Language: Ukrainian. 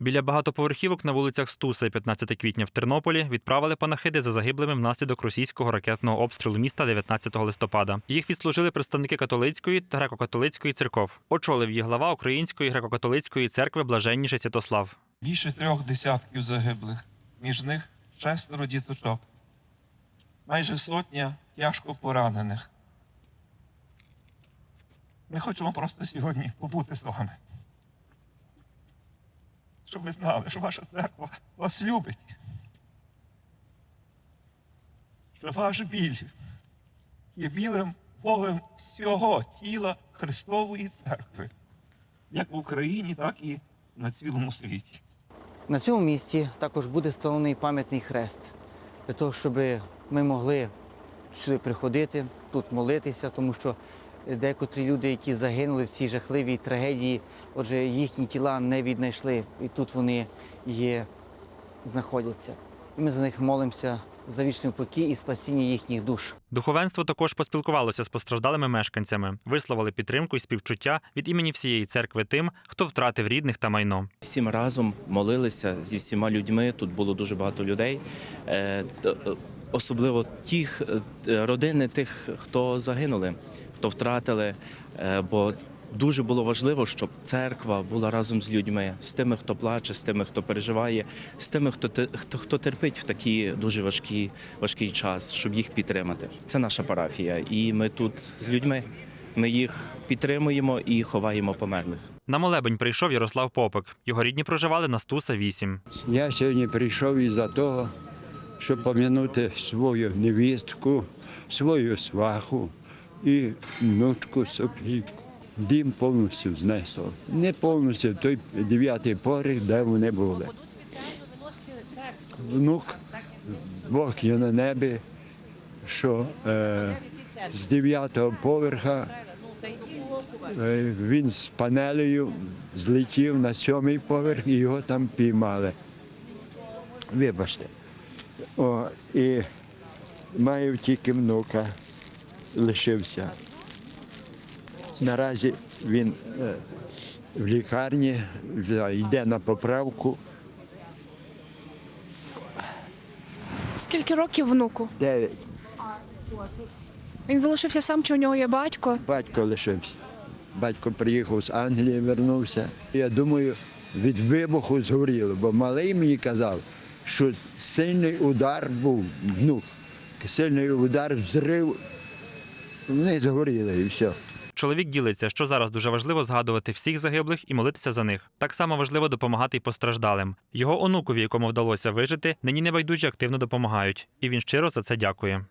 Біля багатоповерхівок на вулицях Стуса 15 квітня в Тернополі відправили панахиди за загиблими внаслідок російського ракетного обстрілу міста 19 листопада. Їх відслужили представники католицької та греко-католицької церков. Очолив її глава Української греко-католицької церкви Блаженніший Святослав. Більше трьох десятків загиблих, між них шестеро діточок, майже сотня тяжко поранених. Ми хочемо просто сьогодні побути з вами. Щоб ви знали, що ваша церква вас любить. Що ваш біль є білим полем всього тіла Христової церкви, як в Україні, так і на цілому світі. На цьому місці також буде встановлений пам'ятний хрест для того, щоб ми могли сюди приходити, тут молитися, тому що декотрі люди, які загинули в цій жахливій трагедії, отже, їхні тіла не віднайшли, і тут вони є, знаходяться. І ми за них молимося за вічний покій і спасіння їхніх душ. Духовенство також поспілкувалося з постраждалими мешканцями, висловили підтримку і співчуття від імені всієї церкви тим, хто втратив рідних та майно. Всім разом молилися зі всіма людьми. Тут було дуже багато людей. Особливо тих е, родини тих, хто загинули, хто втратили. Е, Бо дуже було важливо, щоб церква була разом з людьми, з тими, хто плаче, з тими, хто переживає, з тими, хто хто, хто терпить в такий дуже важкий, важкий час, щоб їх підтримати. Це наша парафія, і ми тут з людьми. Ми їх підтримуємо і ховаємо померлих. На молебень прийшов Ярослав Попик. Його рідні проживали на Стуса 8. Я сьогодні прийшов із-за того, щоб пом'янути свою невістку, свою сваху і внучку Софійку. Дім повністю знесло. Не повністю той дев'ятий поверх, де вони були. Внук, Бог є на небі, що е, з дев'ятого поверха е, він з панелею злетів на сьомий поверх і його там піймали. Вибачте. О, і маю тільки внука, лишився. Наразі він е, в лікарні йде на поправку. Скільки років внуку? Дев'ять. Він залишився сам, чи у нього є батько? Батько лишився. Батько приїхав з Англії, вернувся. Я думаю, від вибуху згоріло, бо малий мені казав, що сильний удар був, ну, Сильний удар, взрив, вони згоріли і все. Чоловік ділиться, що зараз дуже важливо згадувати всіх загиблих і молитися за них. Так само важливо допомагати й постраждалим. Його онукові, якому вдалося вижити, нині небайдужі активно допомагають, і він щиро за це дякує.